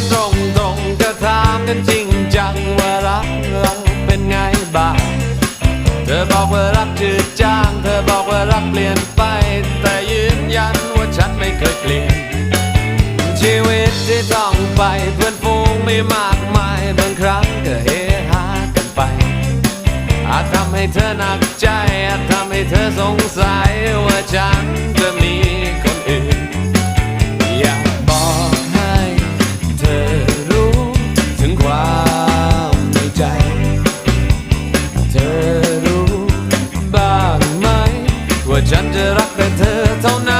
ันตรงตรงก็ถามกันจริงจังว่ารักเราเป็นไงบ้างเธอบอกว่ารักจืดจาง เธอบอกว่ารักเปลี่ยนไป แต่ยืนยันว่าฉันไม่เคยเปลี่ยน ชีวิตที่ต้องไปเพื่อนฝูงไม่มากมายบางครั้งก็เฮฮากันไป อาจทำให้เธอหนักใจอาจทำให้เธอสงสัย เธอรู้บ้างไหม ว่าฉันจะรักแต่เธอเท่านั้น